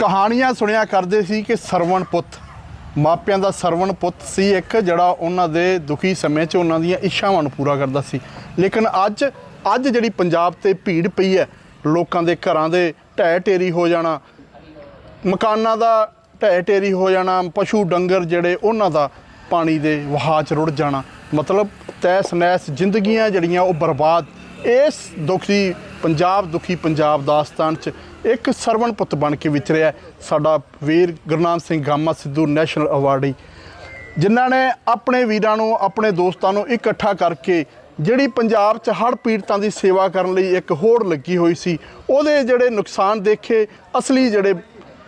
ਕਹਾਣੀਆਂ ਸੁਣਿਆ ਕਰਦੇ ਸੀ ਕਿ ਸਰਵਣ ਪੁੱਤ, ਮਾਪਿਆਂ ਦਾ ਸਰਵਣ ਪੁੱਤ ਸੀ ਇੱਕ, ਜਿਹੜਾ ਉਹਨਾਂ ਦੇ ਦੁਖੀ ਸਮੇਂ 'ਚ ਉਹਨਾਂ ਦੀਆਂ ਇੱਛਾਵਾਂ ਨੂੰ ਪੂਰਾ ਕਰਦਾ ਸੀ। ਲੇਕਿਨ ਅੱਜ ਅੱਜ ਜਿਹੜੀ ਪੰਜਾਬ ਤੇ ਭੀੜ ਪਈ ਹੈ, ਲੋਕਾਂ ਦੇ ਘਰਾਂ ਦੇ ਢਹਿ ਢੇਰੀ ਹੋ ਜਾਣਾ, ਮਕਾਨਾਂ ਦਾ ਢਹਿ ਢੇਰੀ ਹੋ ਜਾਣਾ, ਪਸ਼ੂ ਡੰਗਰ ਜਿਹੜੇ ਉਹਨਾਂ ਦਾ ਪਾਣੀ ਦੇ ਵਹਾਅ 'ਚ ਰੁੜ ਜਾਣਾ, ਮਤਲਬ ਤੈਸ ਨੈਸ ਜ਼ਿੰਦਗੀਆਂ ਜਿਹੜੀਆਂ ਉਹ ਬਰਬਾਦ। ਇਸ ਦੁਖੀ ਪੰਜਾਬ ਦੁਖੀ ਪੰਜਾਬ ਦਾਸਤਾਨ 'ਚ ਇੱਕ ਸਰਵਣ ਪੁੱਤ ਬਣ ਕੇ ਵਿਚਰਿਆ ਸਾਡਾ ਵੀਰ ਗੁਰਨਾਮ ਸਿੰਘ ਗਾਮਾ ਸਿੱਧੂ ਨੈਸ਼ਨਲ ਅਵਾਰਡੀ। ਜਿਨ੍ਹਾਂ ਨੇ ਆਪਣੇ ਵੀਰਾਂ ਨੂੰ, ਆਪਣੇ ਦੋਸਤਾਂ ਨੂੰ ਇਕੱਠਾ ਕਰਕੇ ਜਿਹੜੀ ਪੰਜਾਬ 'ਚ ਹੜ੍ਹ ਪੀੜਤਾਂ ਦੀ ਸੇਵਾ ਕਰਨ ਲਈ ਇੱਕ ਹੋੜ ਲੱਗੀ ਹੋਈ ਸੀ, ਉਹਦੇ ਜਿਹੜੇ ਨੁਕਸਾਨ ਦੇਖੇ, ਅਸਲੀ ਜਿਹੜੇ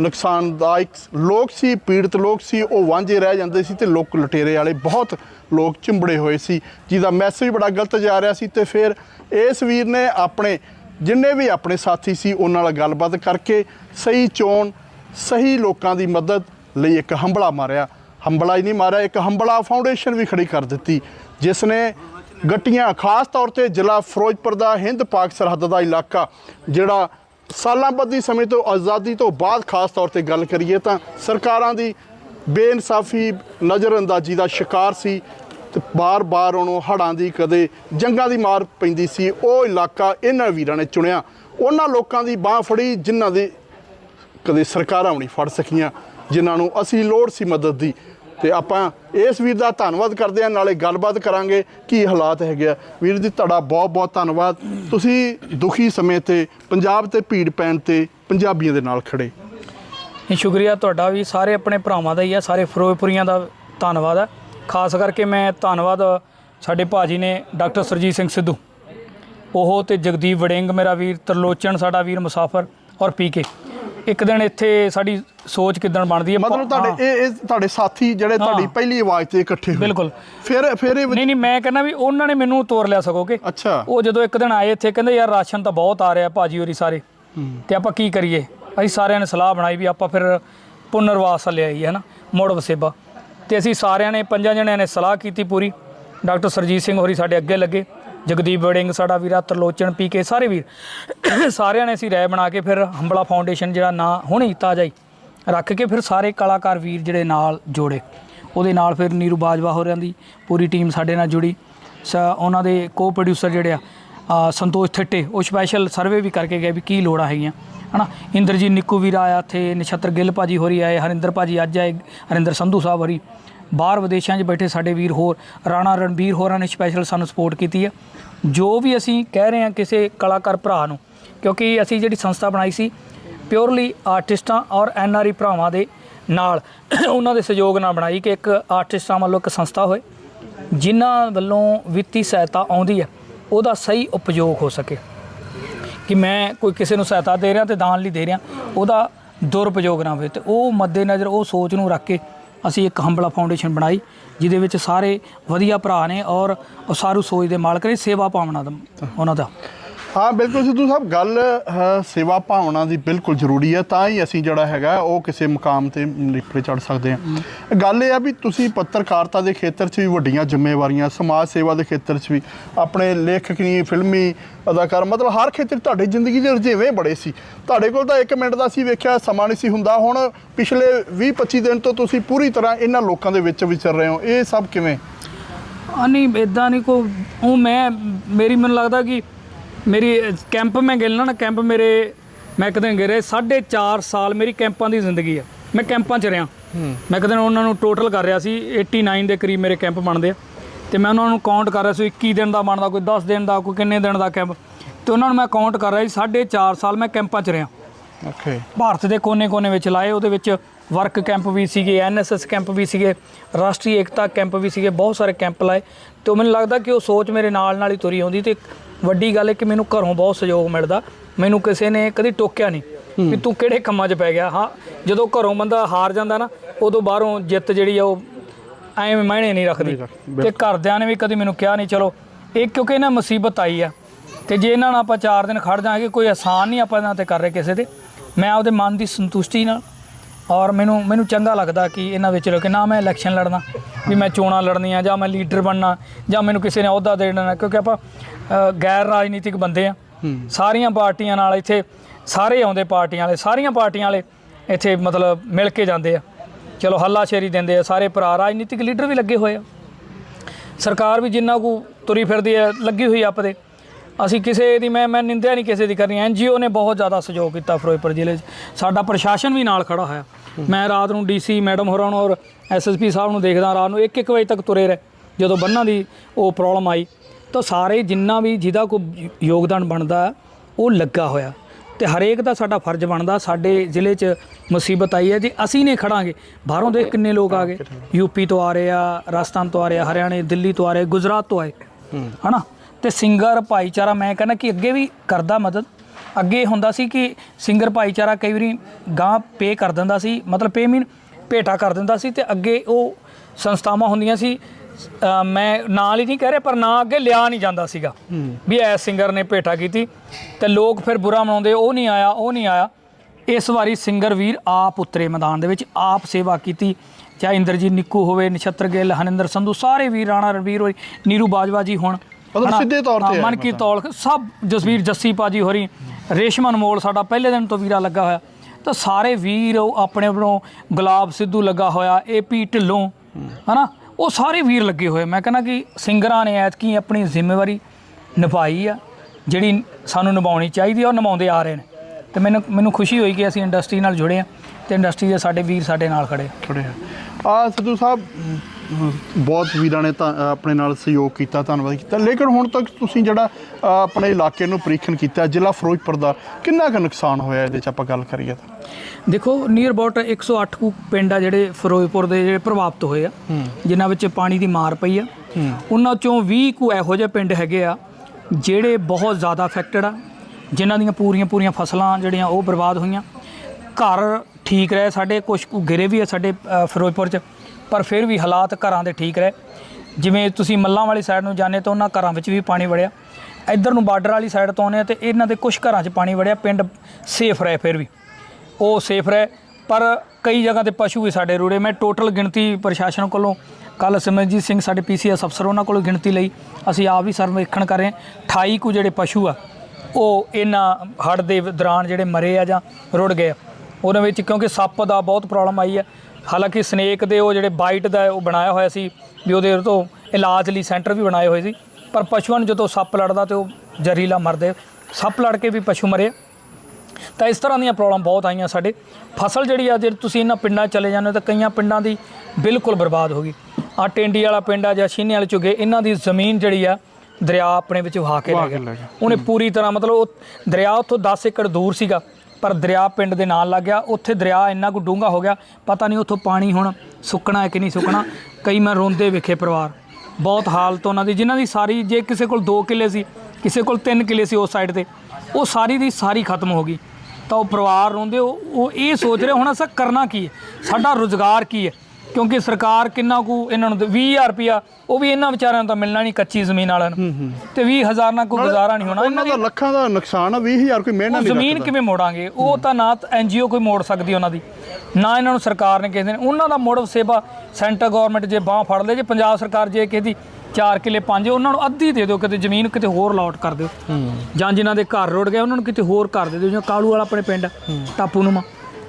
ਨੁਕਸਾਨਦਾਇਕ ਲੋਕ ਸੀ, ਪੀੜਤ ਲੋਕ ਸੀ, ਉਹ ਵਾਂਝੇ ਰਹਿ ਜਾਂਦੇ ਸੀ ਤੇ ਲੋਕ ਲੁਟੇਰੇ ਵਾਲੇ ਬਹੁਤ ਲੋਕ ਚਿੰਬੜੇ ਹੋਏ ਸੀ। ਜਿਹਦਾ ਮੈਸੇਜ ਬੜਾ ਗਲਤ ਜਾ ਰਿਹਾ ਸੀ ਤੇ ਫਿਰ ਇਸ ਵੀਰ ਨੇ ਆਪਣੇ ਜਿੰਨੇ ਵੀ ਆਪਣੇ ਸਾਥੀ ਸੀ, ਉਹਨਾਂ ਨਾਲ ਗੱਲਬਾਤ ਕਰਕੇ ਸਹੀ ਚੋਣ, ਸਹੀ ਲੋਕਾਂ ਦੀ ਮਦਦ ਲਈ ਇੱਕ ਹੰਬਲਾ ਮਾਰਿਆ। ਹੰਬਲਾ ਹੀ ਨਹੀਂ ਮਾਰਿਆ, ਇੱਕ ਹੰਬਲਾ ਫਾਊਂਡੇਸ਼ਨ ਵੀ ਖੜੀ ਕਰ ਦਿੱਤੀ, ਜਿਸ ਨੇ ਗੱਟੀਆਂ ਖਾਸ ਤੌਰ ਤੇ ਜ਼ਿਲ੍ਹਾ ਫਿਰੋਜ਼ਪੁਰ ਦਾ, ਹਿੰਦ ਪਾਕ ਸਰਹੱਦ ਦਾ ਇਲਾਕਾ, ਜਿਹੜਾ ਸਾਲਾਂ ਬੱਧੀ ਸਮੇਂ ਤੋਂ ਆਜ਼ਾਦੀ ਤੋਂ ਬਾਅਦ ਖਾਸ ਤੌਰ ਤੇ ਗੱਲ ਕਰੀਏ ਤਾਂ ਸਰਕਾਰਾਂ ਦੀ ਬੇਇਨਸਾਫੀ, ਨਜ਼ਰਅੰਦਾਜ਼ੀ ਦਾ ਸ਼ਿਕਾਰ ਸੀ। ਤੇ ਬਾਰ-ਬਾਰ ਉਹਨੂੰ ਹੜ੍ਹਾਂ ਦੀ ਕਦੇ ਜੰਗਾਂ ਦੀ ਮਾਰ ਪੈਂਦੀ ਸੀ, ਉਹ ਇਲਾਕਾ ਇਹਨਾਂ ਵੀਰਾਂ ਨੇ ਚੁਣਿਆ। ਉਹਨਾਂ ਲੋਕਾਂ ਦੀ ਬਾਹ ਫੜੀ, ਜਿਨ੍ਹਾਂ ਦੀ ਕਦੇ ਸਰਕਾਰਾਂ ਵੀ ਨਹੀਂ ਫੜ ਸਕੀਆਂ, ਜਿਨ੍ਹਾਂ ਨੂੰ ਅਸੀਂ ਲੋੜ ਸੀ ਮਦਦ ਦੀ। ਤੇ ਆਪਾਂ ਇਸ ਵੀਰ ਦਾ ਧੰਨਵਾਦ ਕਰਦੇ ਹਾਂ, ਨਾਲੇ ਗੱਲਬਾਤ ਕਰਾਂਗੇ ਕੀ ਹਾਲਾਤ ਹੈਗੇ ਆ। ਵੀਰ ਜੀ, ਤੁਹਾਡਾ ਬਹੁਤ ਬਹੁਤ ਧੰਨਵਾਦ। ਤੁਸੀਂ ਦੁਖੀ ਸਮੇਂ ਤੇ, ਪੰਜਾਬ ਤੇ ਭੀੜ ਪੈਣ ਤੇ ਪੰਜਾਬੀਆਂ ਦੇ ਨਾਲ ਖੜੇ। ਸ਼ੁਕਰੀਆ, ਤੁਹਾਡਾ ਵੀ ਸਾਰੇ ਆਪਣੇ ਭਰਾਵਾਂ ਦਾ ਹੀ ਆ, ਸਾਰੇ ਫਿਰੋਜ਼ਪੁਰੀਆਂ ਦਾ ਧੰਨਵਾਦ ਹੈ ਖਾਸ ਕਰਕੇ ਮੈਂ ਧੰਨਵਾਦ ਸਾਡੇ ਭਾਜੀ ਨੇ ਡਾਕਟਰ ਸਰਜੀਤ ਸਿੰਘ ਸਿੱਧੂ। ਉਹ ਤੇ ਜਗਦੀਪ ਵੜਿੰਗ ਮੇਰਾ ਵੀਰ ਤਰਲੋਚਨ ਸਾਡਾ ਵੀਰ ਮੁਸਾਫਰ ਔਰ ਪੀਕੇ ਇੱਕ ਦਿਨ ਇੱਥੇ ਸਾਡੀ ਸੋਚ ਕਿਦਾਂ ਬਣਦੀ ਹੈ? ਮਤਲਬ ਤੁਹਾਡੇ ਇਹ ਇਹ ਤੁਹਾਡੇ ਸਾਥੀ ਜਿਹੜੇ ਤੁਹਾਡੀ। ਪਹਿਲੀ ਆਵਾਜ਼ ਤੇ ਇਕੱਠੇ ਹੋਏ। ਬਿਲਕੁਲ। ਫਿਰ ਫਿਰ ਇਹ ਨਹੀਂ ਨਹੀਂ ਮੈਂ ਕਹਿੰਦਾ ਵੀ ਉਹਨਾਂ ਨੇ ਮੈਨੂੰ ਤੋਰ ਲਿਆ ਸਕੋਗੇ ਅੱਛਾ। ਉਹ ਜਦੋਂ ਇੱਕ ਦਿਨ ਆਏ ਇੱਥੇ ਕਹਿੰਦੇ ਯਾਰ ਰਾਸ਼ਨ ਤਾਂ ਬਹੁਤ ਆ ਰਿਹਾ ਭਾਜੀ ਹੋਰੀ ਸਾਰੇ। ਤੇ ਆਪਾਂ ਕੀ ਕਰੀਏ? ਅਸੀਂ ਸਾਰਿਆਂ ਨੇ ਸਲਾਹ ਬਣਾਈ ਵੀ ਆਪਾਂ ਫਿਰ ਪੁਨਰਵਾਸ ਲਿਆਈ ਹੈ ਨਾ ਮੁੜ ਵਸੇਬਾ। ਤੇ ਅਸੀਂ ਸਾਰਿਆਂ ਨੇ, ਪੰਜਾਂ ਜਣਿਆਂ ਨੇ ਸਲਾਹ ਕੀਤੀ ਪੂਰੀ। ਡਾਕਟਰ ਸਰਜੀਤ ਸਿੰਘ ਹੋਰੀ ਸਾਡੇ ਅੱਗੇ ਲੱਗੇ। ਜਗਦੀਪ ਵੜਿੰਗ, ਸਾਡਾ ਵੀਰਾ ਤਰਲੋਚਨ ਪੀ ਕੇ, ਸਾਰੇ ਵੀਰ। ਸਾਰਿਆਂ ਨੇ ਅਸੀਂ ਰਾਏ ਬਣਾ ਕੇ ਫਿਰ ਹੰਬਲਾ ਫਾਊਂਡੇਸ਼ਨ ਜਿਹੜਾ ਨਾਂ ਹੁਣੇ ਤਾਜ਼ਾ ਹੀ ਰੱਖ ਕੇ ਫਿਰ ਸਾਰੇ ਕਲਾਕਾਰ ਵੀਰ ਜਿਹੜੇ ਨਾਲ ਜੋੜੇ। ਉਹਦੇ ਨਾਲ ਫਿਰ ਨੀਰੂ ਬਾਜਵਾ ਹੋਰਾਂ ਦੀ ਪੂਰੀ ਟੀਮ ਸਾਡੇ ਨਾਲ ਜੁੜੀ। ਸ, ਉਹਨਾਂ ਦੇ ਕੋ ਪ੍ਰੋਡਿਊਸਰ ਜਿਹੜੇ ਆ ਸੰਤੋਸ਼ ਥਿੱਟੇ ਉਹ ਸਪੈਸ਼ਲ ਸਰਵੇ ਵੀ ਕਰਕੇ ਗਏ ਵੀ ਕੀ ਲੋੜਾਂ ਹੈਗੀਆਂ। ਹਨਾ? ਇੰਦਰਜੀਤ ਨਿੱਕੂ ਵੀਰ ਆਇਆ ਇੱਥੇ, ਨਛੱਤਰ ਗਿੱਲ ਭਾਜੀ ਹੋਰੀ ਆਏ, ਹਰਿੰਦਰ ਭਾਜੀ ਅੱਜ ਆਏ, ਹਰਿੰਦਰ ਸੰਧੂ ਸਾਹਿਬ ਹੋਰੀ। ਬਾਹਰ ਵਿਦੇਸ਼ਾਂ 'ਚ ਬੈਠੇ ਸਾਡੇ ਵੀਰ ਹੋਰ, ਰਾਣਾ ਰਣਬੀਰ ਹੋਰਾਂ ਨੇ ਸਪੈਸ਼ਲ ਸਾਨੂੰ ਸਪੋਰਟ ਕੀਤੀ ਹੈ। ਜੋ ਵੀ ਅਸੀਂ ਕਹਿ ਰਹੇ ਹਾਂ ਕਿਸੇ ਕਲਾਕਾਰ ਭਰਾ ਨੂੰ, ਕਿਉਂਕਿ ਅਸੀਂ ਜਿਹੜੀ ਸੰਸਥਾ ਬਣਾਈ ਸੀ ਪਿਓਰਲੀ ਆਰਟਿਸਟਾਂ ਔਰ ਐਨਆਰਈ ਭਰਾਵਾਂ ਦੇ ਨਾਲ, ਉਹਨਾਂ ਦੇ ਸਹਿਯੋਗ ਨਾਲ ਬਣਾਈ ਕਿ ਇੱਕ ਆਰਟਿਸਟਾਂ ਵੱਲੋਂ ਇੱਕ ਸੰਸਥਾ ਹੋਏ, ਜਿਨ੍ਹਾਂ ਵੱਲੋਂ ਵਿੱਤੀ ਸਹਾਇਤਾ ਆਉਂਦੀ ਹੈ। ਉਹਦਾ ਸਹੀ ਉਪਯੋਗ ਹੋ ਸਕੇ। ਕਿ ਮੈਂ ਕੋਈ ਕਿਸੇ ਨੂੰ ਸਹਾਇਤਾ ਦੇ ਰਿਹਾ ਤੇ ਦਾਨ ਲਈ ਦੇ ਰਿਹਾ, ਉਹਦਾ ਦੁਰਉਪਯੋਗ ਨਾ ਹੋਵੇ। ਤੇ ਉਹ ਮੱਦੇਨਜ਼ਰ ਉਹ ਸੋਚ ਨੂੰ ਰੱਖ ਕੇ ਅਸੀਂ ਇੱਕ ਹੰਬਲਾ ਫਾਊਂਡੇਸ਼ਨ ਬਣਾਈ, ਜਿਹਦੇ ਵਿੱਚ ਸਾਰੇ ਵਧੀਆ ਭਰਾ ਨੇ ਔਰ ਉਹ ਸਾਰੂ ਸੋਚ ਦੇ ਮਾਲਕ ਨੇ, ਸੇਵਾ ਭਾਵਨਾ ਦਾ ਉਹਨਾਂ ਦਾ। ਹਾਂ, ਬਿਲਕੁਲ ਸਿੱਧੂ ਸਾਹਿਬ, ਗੱਲ ਸੇਵਾ ਭਾਵਨਾ ਦੀ ਬਿਲਕੁਲ ਜ਼ਰੂਰੀ ਹੈ, ਤਾਂ ਹੀ ਅਸੀਂ ਜਿਹੜਾ ਹੈਗਾ, ਉਹ ਕਿਸੇ ਮੁਕਾਮ ਤੇ ਨਿਪਰੇ ਚੜ ਸਕਦੇ ਹਾਂ। ਗੱਲ ਇਹ ਆ ਵੀ ਤੁਸੀਂ ਪੱਤਰਕਾਰਤਾ ਦੇ ਖੇਤਰ 'ਚ ਵੀ ਵੱਡੀਆਂ ਜ਼ਿੰਮੇਵਾਰੀਆਂ, ਸਮਾਜ ਸੇਵਾ ਦੇ ਖੇਤਰ 'ਚ ਵੀ, ਆਪਣੇ ਲੇਖਕਨੀ ਫਿਲਮੀ ਅਦਾਕਾਰ, ਮਤਲਬ ਹਰ ਖੇਤਰ 'ਚ ਤੁਹਾਡੀ ਜ਼ਿੰਦਗੀ ਦੇ ਰੁਝੇਵੇਂ ਬੜੇ ਸੀ। ਤੁਹਾਡੇ ਕੋਲ ਤਾਂ 1 ਮਿੰਟ ਦਾ ਸੀ ਵੇਖਿਆ, ਸਮਾਂ ਨਹੀਂ ਸੀ ਹੁੰਦਾ। ਹੁਣ ਪਿਛਲੇ 20 25 ਦਿਨ ਤੋਂ ਤੁਸੀਂ ਪੂਰੀ ਤਰ੍ਹਾਂ ਇਹਨਾਂ ਲੋਕਾਂ ਦੇ ਵਿੱਚ ਵਿਚਰ ਰਹੇ ਹੋ। ਇਹ ਸਭ ਕਿਵੇਂ? ਆ ਨਹੀਂ ਇਦਾਂ ਨਹੀਂ ਕੋ ਉਹ ਮੈਂ, ਮੇਰੀ ਮੈਨੂੰ ਲੱਗਦਾ ਕਿ ਮੇਰੀ ਕੈਂਪ ਮੈਂ ਗਿਲਣਾ ਨਾ ਕੈਂਪ ਮੇਰੇ ਮੈਂ ਕਦੇ ਗਿਰੇ 4.5 ਸਾਲ ਮੇਰੀ ਕੈਂਪਾਂ ਦੀ ਜ਼ਿੰਦਗੀ ਆ। ਮੈਂ ਕੈਂਪਾਂ 'ਚ ਰਿਹਾ। ਮੈਂ ਕਦੇ ਉਹਨਾਂ ਨੂੰ ਟੋਟਲ ਕਰ ਰਿਹਾ ਸੀ 89 ਦੇ ਕਰੀਬ ਮੇਰੇ ਕੈਂਪ ਬਣਦੇ ਆ। ਤੇ ਮੈਂ ਉਹਨਾਂ ਨੂੰ ਕਾਊਂਟ ਕਰ ਰਿਹਾ ਸੀ 21 ਦਿਨ ਦਾ ਬਣਦਾ ਕੋਈ 10 ਦਿਨ ਦਾ ਕੋਈ ਕਿੰਨੇ ਦਿਨ ਦਾ ਕੈਂਪ ਤੇ ਉਹਨਾਂ ਨੂੰ ਮੈਂ ਕਾਊਂਟ ਕਰ ਰਿਹਾ ਸੀ 4.5 ਸਾਲ ਮੈਂ ਕੈਂਪਾਂ 'ਚ ਰਿਹਾ। ਓਕੇ ਭਾਰਤ ਦੇ ਕੋਨੇ-ਕੋਨੇ ਵਿੱਚ ਲਾਏ ਉਹਦੇ ਵਿੱਚ ਵਰਕ ਕੈਂਪ ਵੀ ਸੀਗੇ ਐਨਐਸਐਸ ਕੈਂਪ ਵੀ ਸੀਗੇ ਰਾਸ਼ਟਰੀ ਏਕਤਾ ਕੈਂਪ ਵੀ ਸੀਗੇ ਬਹੁਤ ਸਾਰੇ ਕੈਂਪ ਲਾਏ। ਤੇ ਉਹ ਮੈਨੂੰ ਲੱਗਦਾ ਕਿ ਉਹ ਸੋਚ ਮੇਰੇ ਨਾਲ ਨਾਲ ਹੀ ਤੁਰੀ ਆਉਂਦੀ ਤੇ ਵੱਡੀ ਗੱਲ ਹੈ ਕਿ ਮੈਨੂੰ ਘਰੋਂ ਬਹੁਤ ਸਹਿਯੋਗ ਮਿਲਦਾ। ਮੈਨੂੰ ਕਿਸੇ ਨੇ ਕਦੀ ਟੋਕਿਆ ਨਹੀਂ ਵੀ ਤੂੰ ਕਿਹੜੇ ਕੰਮਾਂ 'ਚ ਪੈ ਗਿਆ। ਹਾਂ ਜਦੋਂ ਘਰੋਂ ਬੰਦਾ ਹਾਰ ਜਾਂਦਾ ਨਾ ਉਦੋਂ ਬਾਹਰੋਂ ਜਿੱਤ ਜਿਹੜੀ ਆ ਉਹ ਐਵੇਂ ਮਾਇਨੇ ਨਹੀਂ ਰੱਖਦੀ। ਤੇ ਘਰਦਿਆਂ ਨੇ ਵੀ ਕਦੀ ਮੈਨੂੰ ਕਿਹਾ ਨਹੀਂ ਚਲੋ ਇਹ ਕਿਉਂਕਿ ਇਹਨਾਂ ਮੁਸੀਬਤ ਆਈ ਆ। ਤੇ ਜੇ ਇਹਨਾਂ ਨਾਲ ਆਪਾਂ 4 ਦਿਨ ਖੜ ਜਾਾਂਗੇ ਕੋਈ ਆਸਾਨ ਨਹੀਂ ਆਪਾਂ ਇਹਨਾਂ ਤੇ ਕਰ ਰਹੇ ਕਿਸੇ ਤੇ ਮੈਂ ਆਪਦੇ ਮਨ ਦੀ ਸੰਤੁਸ਼ਟੀ ਨਾਲ ਔਰ ਮੈਨੂੰ ਮੈਨੂੰ ਚੰਗਾ ਲੱਗਦਾ ਕਿ ਇਹਨਾਂ ਵਿੱਚ ਰੋ ਕੇ ਨਾ ਮੈਂ ਇਲੈਕਸ਼ਨ ਲੜਨਾ ਵੀ ਮੈਂ ਚੋਣਾਂ ਲੜਨੀਆਂ ਜਾਂ ਮੈਂ ਲੀਡਰ ਬਣਨਾ ਜਾਂ ਮੈਨੂੰ ਕਿਸੇ ਨੇ ਅਹੁਦਾ ਦੇ ਦੇਣਾ ਕਿਉਂਕਿ ਆਪਾਂ ਗੈਰ ਰਾਜਨੀਤਿਕ ਬੰਦੇ ਆ। ਸਾਰੀਆਂ ਪਾਰਟੀਆਂ ਨਾਲ ਇੱਥੇ ਸਾਰੇ ਆਉਂਦੇ ਪਾਰਟੀਆਂ ਵਾਲੇ ਸਾਰੀਆਂ ਪਾਰਟੀਆਂ ਵਾਲੇ ਇੱਥੇ ਮਤਲਬ ਮਿਲ ਕੇ ਜਾਂਦੇ ਆ। ਚਲੋ ਹੱਲਾਸ਼ੇਰੀ ਦਿੰਦੇ ਆ ਸਾਰੇ ਭਰਾ ਰਾਜਨੀਤਿਕ ਲੀਡਰ ਵੀ ਲੱਗੇ ਹੋਏ ਆ। ਸਰਕਾਰ ਵੀ ਜਿੰਨਾ ਕੁ ਤੁਰੀ ਫਿਰਦੀ ਹੈ ਲੱਗੀ ਹੋਈ ਆਪਦੇ। ਅਸੀਂ ਕਿਸੇ ਦੀ ਮੈਂ ਮੈਂ ਨਿੰਦਿਆ ਨਹੀਂ ਕਿਸੇ ਦੀ ਕਰਨੀ। ਐਨਜੀਓ ਨੇ ਬਹੁਤ ਜ਼ਿਆਦਾ ਸਹਿਯੋਗ ਕੀਤਾ ਫਿਰੋਜ਼ਪੁਰ ਜ਼ਿਲ੍ਹੇ 'ਚ। ਸਾਡਾ ਪ੍ਰਸ਼ਾਸਨ ਵੀ ਨਾਲ ਖੜਾ ਹੋਇਆ। ਮੈਂ ਰਾਤ ਨੂੰ ਡੀਸੀ ਮੈਡਮ ਹੋਰਾਂ ਨੂੰ ਔਰ ਐਸਐਸਪੀ ਸਾਹਿਬ ਨੂੰ ਦੇਖਦਾ ਰਾਤ ਨੂੰ 1-1 ਵਜੇ ਤੱਕ ਤੁਰੇ ਰਹੇ। ਜਦੋਂ ਬੰਨਾਂ ਦੀ ਉਹ ਪ੍ਰੋਬਲਮ ਆਈ ਤਾਂ ਸਾਰੇ ਜਿੰਨਾ ਵੀ ਜਿਹਦਾ ਕੋਈ ਯੋਗਦਾਨ ਬਣਦਾ ਉਹ ਲੱਗਾ ਹੋਇਆ। ਤੇ ਹਰੇਕ ਦਾ ਸਾਡਾ ਫਰਜ਼ ਬਣਦਾ ਸਾਡੇ ਜ਼ਿਲ੍ਹੇ 'ਚ ਮੁਸੀਬਤ ਆਈ ਹੈ ਜੀ ਅਸੀਂ ਨੇ ਖੜਾਂਗੇ। ਬਾਹਰੋਂ ਦੇ ਕਿੰਨੇ ਲੋਕ ਆ ਗਏ। ਯੂਪੀ ਤੋਂ ਆ ਰਹੇ ਆ ਰਾਜਸਥਾਨ ਤੋਂ ਆ ਰਹੇ ਆ ਹਰਿਆਣੇ ਦਿੱਲੀ ਤੋਂ ਆ ਰਹੇ ਗੁਜਰਾਤ ਤੋਂ ਆਏ। ਹਨਾ? ਤੇ ਸਿੰਗਰ ਭਾਈਚਾਰਾ ਮੈਂ ਕਹਿੰਦਾ ਕਿ ਅੱਗੇ ਵੀ ਕਰਦਾ ਮਦਦ। ਅੱਗੇ ਹੁੰਦਾ ਸੀ ਕਿ ਸਿੰਗਰ ਭਾਈਚਾਰਾ ਕਈ ਵਾਰੀ ਗਾਂ ਪੇ ਕਰ ਦਿੰਦਾ ਸੀ ਮਤਲਬ ਪੇ ਮੀਨ ਭੇਟਾ ਕਰ ਦਿੰਦਾ ਸੀ ਤੇ ਅੱਗੇ ਉਹ ਸੰਸਥਾਵਾਂ ਹੁੰਦੀਆਂ ਸੀ। ਮੈਂ ਨਾਲ ਹੀ ਨਹੀਂ ਕਹਿ ਰਿਹਾ ਪਰ ਨਾਂ ਅੱਗੇ ਲਿਆ ਨਹੀਂ ਜਾਂਦਾ ਸੀਗਾ। ਵੀ ਐਸ ਸਿੰਗਰ ਨੇ ਭੇਟਾ ਕੀਤੀ ਤੇ ਲੋਕ ਫਿਰ ਬੁਰਾ ਮਨਾਉਂਦੇ ਉਹ ਨਹੀਂ ਆਇਆ ਉਹ ਨਹੀਂ ਆਇਆ। ਇਸ ਵਾਰੀ ਸਿੰਗਰ ਵੀਰ ਆਪ ਉਤਰੇ ਮੈਦਾਨ ਦੇ ਵਿੱਚ ਆਪ ਸੇਵਾ ਕੀਤੀ। ਚਾਹੇ ਇੰਦਰਜੀਤ ਨਿੱਕੂ ਹੋਵੇ ਨਛੱਤਰ ਗਿੱਲ ਹਨਿੰਦਰ ਸੰਧੂ ਸਾਰੇ ਵੀਰ ਰਾਣਾ ਰਣਵੀਰ ਹੋਰੀ ਨੀਰੂ ਬਾਜਵਾ ਜੀ ਹੁਣ। ਮਤਲਬ? ਸਿੱਧੇ ਤੌਰ ਤੇ ਮਨ ਕੀ ਤੌਲਕ ਸਭ ਜਸਵੀਰ ਜੱਸੀ ਪਾਜੀ ਹੋਰੀ ਰੇਸ਼ਮ ਅਨਮੋਲ ਸਾਡਾ ਪਹਿਲੇ ਦਿਨ ਤੋਂ ਵੀਰਾ ਲੱਗਾ ਹੋਇਆ। ਤਾਂ ਸਾਰੇ ਵੀਰ ਉਹ ਆਪਣੇ ਵੱਲੋਂ ਗੁਲਾਬ ਸਿੱਧੂ ਲੱਗਾ ਹੋਇਆ ਏਪੀ ਢਿੱਲੋਂ ਹਨਾ? ਉਹ ਸਾਰੇ ਵੀਰ ਲੱਗੇ ਹੋਏ। ਮੈਂ ਕਹਿੰਦਾ ਕਿ ਸਿੰਗਰਾਂ ਨੇ ਐਤਕੀ ਆਪਣੀ ਜ਼ਿੰਮੇਵਾਰੀ ਨਿਭਾਈ ਆ ਜਿਹੜੀ ਸਾਨੂੰ ਨਿਭਾਉਣੀ ਚਾਹੀਦੀ ਆ ਉਹ ਨਿਭਾਉਂਦੇ ਆ ਰਹੇ ਨੇ। ਤੇ ਮੈਨੂੰ ਮੈਨੂੰ ਖੁਸ਼ੀ ਹੋਈ ਕਿ ਅਸੀਂ ਇੰਡਸਟਰੀ ਨਾਲ ਜੁੜੇ ਆ ਤੇ ਇੰਡਸਟਰੀ ਦੇ ਸਾਡੇ ਵੀਰ ਸਾਡੇ ਨਾਲ ਖੜੇ। ਖੜੇ ਆ। ਆ ਸਿੱਧੂ ਸਾਹਿਬ ਬਹੁਤ ਵੀਰਾਂ ਨੇ ਤਾਂ ਆਪਣੇ ਨਾਲ ਸਹਿਯੋਗ ਕੀਤਾ ਧੰਨਵਾਦ ਕੀਤਾ। ਲੇਕਿਨ ਹੁਣ ਤੱਕ ਤੁਸੀਂ ਜਿਹੜਾ ਆਪਣੇ ਇਲਾਕੇ ਨੂੰ ਪਰੀਖਣ ਕੀਤਾ ਜ਼ਿਲ੍ਹਾ ਫਿਰੋਜ਼ਪੁਰ ਦਾ ਕਿੰਨਾ ਕੁ ਨੁਕਸਾਨ ਹੋਇਆ ਇਹਦੇ ਚ ਆਪਾਂ ਗੱਲ ਕਰੀਏ ਤਾਂ? ਦੇਖੋ ਨੀਅਰ ਅਬਾਊਟ 108 ਕੁ ਪਿੰਡ ਆ ਜਿਹੜੇ ਫਿਰੋਜ਼ਪੁਰ ਦੇ ਜਿਹੜੇ ਪ੍ਰਭਾਵਿਤ ਹੋਏ ਆ ਜਿਨ੍ਹਾਂ ਵਿੱਚ ਪਾਣੀ ਦੀ ਮਾਰ ਪਈ ਆ। ਉਹਨਾਂ ਚੋਂ 20 ਕੁ ਇਹੋ ਜਿਹੇ ਪਿੰਡ ਹੈਗੇ ਆ ਜਿਹੜੇ ਬਹੁਤ ਜ਼ਿਆਦਾ ਅਫੈਕਟਡ ਆ ਜਿਨ੍ਹਾਂ ਦੀਆਂ ਪੂਰੀਆਂ ਪੂਰੀਆਂ ਫਸਲਾਂ ਜਿਹੜੀਆਂ ਉਹ ਬਰਬਾਦ ਹੋਈਆਂ। ਘਰ ਠੀਕ ਰਹੇ, ਸਾਡੇ ਕੁਝ ਕੁ ਗਿਰੇ ਵੀ ਹੈ ਸਾਡੇ ਫਿਰੋਜ਼ਪੁਰ 'ਚ, ਪਰ ਫਿਰ ਵੀ ਹਾਲਾਤ ਘਰਾਂ ਦੇ ਠੀਕ ਰਹੇ। ਜਿਵੇਂ ਤੁਸੀਂ ਮੱਲਾਂ ਵਾਲੀ ਸਾਈਡ ਨੂੰ ਜਾਂਦੇ ਤਾਂ ਉਹਨਾਂ ਘਰਾਂ ਵਿੱਚ ਵੀ ਪਾਣੀ ਵੜਿਆ। ਇੱਧਰ ਨੂੰ ਬਾਰਡਰ ਵਾਲੀ ਸਾਈਡ ਤੋਂ ਆਉਂਦੇ ਆ ਤੇ ਇਹਨਾਂ ਦੇ ਕੁਝ ਘਰਾਂ 'ਚ ਪਾਣੀ ਵੜਿਆ, ਪਿੰਡ ਸੇਫ ਰਹੇ ਫਿਰ ਵੀ। ਉਹ ਸੇਫ ਰਹੇ, ਪਰ ਕਈ ਜਗ੍ਹਾ ਤੇ ਪਸ਼ੂ ਵੀ ਸਾਡੇ ਰੁੜੇ। ਮੈਂ ਟੋਟਲ ਗਿਣਤੀ ਪ੍ਰਸ਼ਾਸਨ ਕੋਲੋਂ, ਕੱਲ ਸਿਮਰਜੀਤ ਸਿੰਘ ਸਾਡੇ ਪੀਸੀਐਸ ਅਫਸਰ ਉਹਨਾਂ ਕੋਲੋਂ ਗਿਣਤੀ ਲਈ। ਅਸੀਂ ਆਪ ਵੀ ਸਰਵੇਖਣ ਕਰ ਰਹੇ ਹਾਂ 28 ਕੁ ਜਿਹੜੇ ਪਸ਼ੂ ਆ, ਉਹ ਇਹਨਾਂ ਹੜ੍ਹ ਦੇ ਦੌਰਾਨ ਜਿਹੜੇ ਮਰੇ ਆ ਜਾਂ ਰੁੜ ਗਏ ਆ। ਉਹਨਾਂ ਵਿੱਚ ਕਿਉਂਕਿ ਸੱਪ ਦਾ ਬਹੁਤ ਪ੍ਰੋਬਲਮ ਆਈ ਹੈ। ਹਾਲਾਂਕਿ ਸਨੇਕ ਦੇ ਉਹ ਜਿਹੜੇ ਬਾਈਟ ਦਾ ਉਹ ਬਣਾਇਆ ਹੋਇਆ ਸੀ ਵੀ ਉਹਦੇ ਤੋਂ ਇਲਾਜ ਲਈ ਸੈਂਟਰ ਵੀ ਬਣਾਏ ਹੋਏ ਸੀ। ਪਰ ਪਸ਼ੂਆਂ ਨੂੰ ਜਦੋਂ ਸੱਪ ਲੜਦਾ ਤੇ ਉਹ ਜ਼ਹਿਰੀਲਾ ਮਰਦੇ। ਸੱਪ ਲੜ ਕੇ ਵੀ ਪਸ਼ੂ ਮਰੇ। ਤਾਂ ਇਸ ਤਰ੍ਹਾਂ ਦੀਆਂ ਪ੍ਰੋਬਲਮ ਬਹੁਤ ਆਈਆਂ ਸਾਡੇ। ਫਸਲ ਜਿਹੜੀ ਆ ਜੇ ਤੁਸੀਂ ਇਹਨਾਂ ਪਿੰਡਾਂ ਚਲੇ ਜਾਂਦੇ ਹੋ ਤਾਂ ਕਈਆਂ ਪਿੰਡਾਂ ਦੀ ਬਿਲਕੁਲ ਬਰਬਾਦ ਹੋ ਗਈ। ਆ ਟੈਂਡੀ ਵਾਲਾ ਪਿੰਡ ਆ ਜਾਂ ਛੀਨੇ ਵਾਲੇ ਚੁਗੇ ਇਹਨਾਂ ਦੀ ਜ਼ਮੀਨ ਜਿਹੜੀ ਆ ਦਰਿਆ ਆਪਣੇ ਵਿੱਚ ਵਹਾ ਕੇ ਲੈ ਗਿਆ। ਉਹਨੇ ਪੂਰੀ ਤਰ੍ਹਾਂ ਮਤਲਬ ਉਹ ਦਰਿਆ ਉੱਥੋਂ 10 ਏਕੜ ਦੂਰ ਸੀਗਾ। ਪਰ ਦਰਿਆ ਪਿੰਡ ਦੇ ਨਾਲ ਲੱਗ ਗਿਆ। ਉੱਥੇ ਦਰਿਆ ਇੰਨਾ ਕੁ ਡੂੰਘਾ ਹੋ ਗਿਆ, ਪਤਾ ਨਹੀਂ ਉੱਥੋਂ ਪਾਣੀ ਹੁਣ ਸੁੱਕਣਾ ਹੈ ਕਿ ਨਹੀਂ ਸੁੱਕਣਾ। ਕਈ ਮੈਂ ਰੋਂਦੇ ਵੇਖੇ ਪਰਿਵਾਰ। ਬਹੁਤ ਹਾਲਤ ਉਹਨਾਂ ਦੀ। ਜਿਨ੍ਹਾਂ ਦੀ ਸਾਰੀ, ਜੇ ਕਿਸੇ ਕੋਲ 2 ਕਿੱਲੇ ਸੀ, ਕਿਸੇ ਕੋਲ 3 ਕਿੱਲੇ ਸੀ ਉਸ ਸਾਈਡ ਤੇ, ਉਹ ਸਾਰੀ ਦੀ ਸਾਰੀ ਖਤਮ ਹੋ ਗਈ। ਤਾਂ ਉਹ ਪਰਿਵਾਰ ਰੋਂਦੇ, ਉਹ ਉਹ ਇਹ ਸੋਚ ਰਹੇ, ਹੁਣ ਅਸਾਂ ਕਰਨਾ ਕੀ ਹੈ? ਸਾਡਾ ਰੋਜ਼ਗਾਰ ਕੀ ਹੈ? ਕਿਉਂਕਿ ਸਰਕਾਰ ਕਿੰਨਾ ਕੁ ਇਹਨਾਂ ਨੂੰ 20000 ਰੁਪਿਆ ਉਹ ਵੀ ਇਹਨਾਂ ਵਿਚਾਰਿਆਂ ਨੂੰ ਤਾਂ ਮਿਲਣਾ ਨਹੀਂ ਕੱਚੀ ਜ਼ਮੀਨ ਵਾਲਿਆਂ ਨੂੰ। ਤੇ 20000 ਨਾਲ ਕੋਈ ਗੁਜ਼ਾਰਾ ਨਹੀਂ ਹੋਣਾ। ਉਹਨਾਂ ਦਾ ਲੱਖਾਂ ਦਾ ਨੁਕਸਾਨ ਆ 20000 ਕੋਈ ਮਿਹਨਤ ਨਹੀਂ ਜ਼ਮੀਨ ਕਿਵੇਂ ਮੋੜਾਂਗੇ? ਉਹ ਤਾਂ ਨਾ ਐਨਜੀਓ ਕੋਈ ਮੋੜ ਸਕਦੀ ਉਹਨਾਂ ਦੀ। ਨਾ ਇਹਨਾਂ ਨੂੰ ਸਰਕਾਰ ਨੇ ਕਿਸੇ ਨੇ ਉਹਨਾਂ ਦਾ ਮੋੜ ਸੇਵਾ ਸੈਂਟਰ ਗਵਰਨਮੈਂਟ ਜੇ ਬਾਹ ਫੜ ਲੇ ਜੇ ਪੰਜਾਬ ਸਰਕਾਰ ਜੇ ਕਿਸੇ ਦੀ 4 ਕਿੱਲੇ 5 ਉਹਨਾਂ ਨੂੰ ਅੱਧੀ ਦੇ ਦਿਓ ਕਿਤੇ ਜ਼ਮੀਨ ਕਿਤੇ ਹੋਰ ਅਲਾਟ ਕਰ ਦਿਓ। ਜਾਂ ਜਿਨ੍ਹਾਂ ਦੇ ਘਰ ਰੁੜ ਗਏ ਉਹਨਾਂ ਨੂੰ ਕਿਤੇ ਹੋਰ ਕਰ ਦੇ ਦਿਓ ਜਿਵੇਂ ਕਾਲੂ ਵਾਲਾ ਆਪਣੇ ਪਿੰਡ ਟਾਪੂ ਨੂੰਮਾ।